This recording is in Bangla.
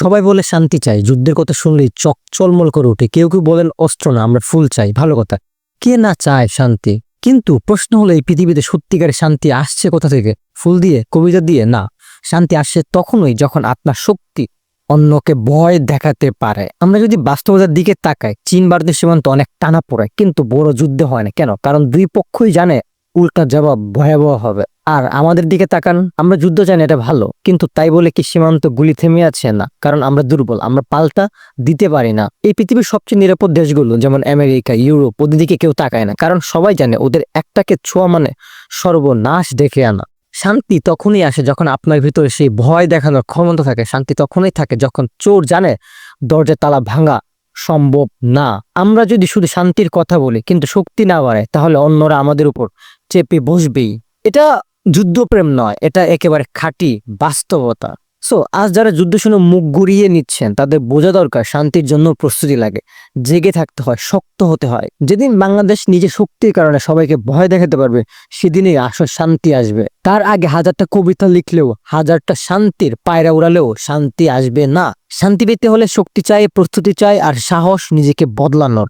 সবাই বলে শান্তি চাই, যুদ্ধের কথা শুনলেই চক চলমল করে ওঠে। কেউ কেউ বলেন অস্ত্র না, আমরা ফুল চাই, ভালো কথা। কে না চায় শান্তি? কিন্তু প্রশ্ন হলো, এই পৃথিবীতে সত্যিকারের শান্তি আসছে কোথা থেকে? ফুল দিয়ে, কবিতা দিয়ে? না, শান্তি আসছে তখনই যখন আপনার শক্তি অন্যকে ভয় দেখাতে পারে। আমরা যদি বাস্তবতার দিকে তাকাই, চীন ভারতের সীমান্ত অনেক টানা পড়ে, কিন্তু বড় যুদ্ধ হয় না। কেন? কারণ দুই পক্ষই জানে উল্টা জবাব ভয়াবহ হবে। আর আমাদের দিকে তাকান, আমরা যুদ্ধ চাই না এটা ভালো, কিন্তু তাই বলে কি সীমান্ত গুলি থেমে আছে না? কারণ আমরা দুর্বল, আমরা পাল্টা দিতে পারি না। এই পৃথিবীর সবচেয়ে নিরাপদ দেশগুলো, যেমন আমেরিকা, ইউরোপ ওদের দিকে কেউ তাকায় না, কারণ সবাই জানে ওদের একটাকে ছোঁয়া মানে সর্বনাশ দেখে আনা। শান্তি তখনই আসে যখন আপনার ভিতরে সেই ভয় দেখানোর ক্ষমতা থাকে। শান্তি তখনই থাকে যখন চোর জানে দরজার তালা ভাঙা সম্ভব না। আমরা যদি শুধু শান্তির কথা বলি, কিন্তু শক্তি না বাড়ে তাহলে অন্যরা আমাদের উপর চেপে বসবেই। এটা যুদ্ধপ্রেম নয়, এটা একেবারে খাঁটি বাস্তবতা। সো আজ যারা যুদ্ধ শুনে মুখ ঘুরিয়ে নিচ্ছেন, তাদের বোঝা দরকার শান্তির জন্য প্রস্তুতি লাগে। জেগে থাকতে হয়, শক্ত হতে হয়। যেদিন বাংলাদেশ নিজের শক্তির কারণে সবাইকে ভয় দেখাতে পারবে, সেদিনই আসল শান্তি আসবে। তার আগে হাজারটা কবিতা লিখলেও, হাজারটা শান্তির পায়রা উড়ালেও শান্তি আসবে না। শান্তি পেতে হলে শক্তি চাই, প্রস্তুতি চাই, আর সাহস নিজেকে বদলানোর।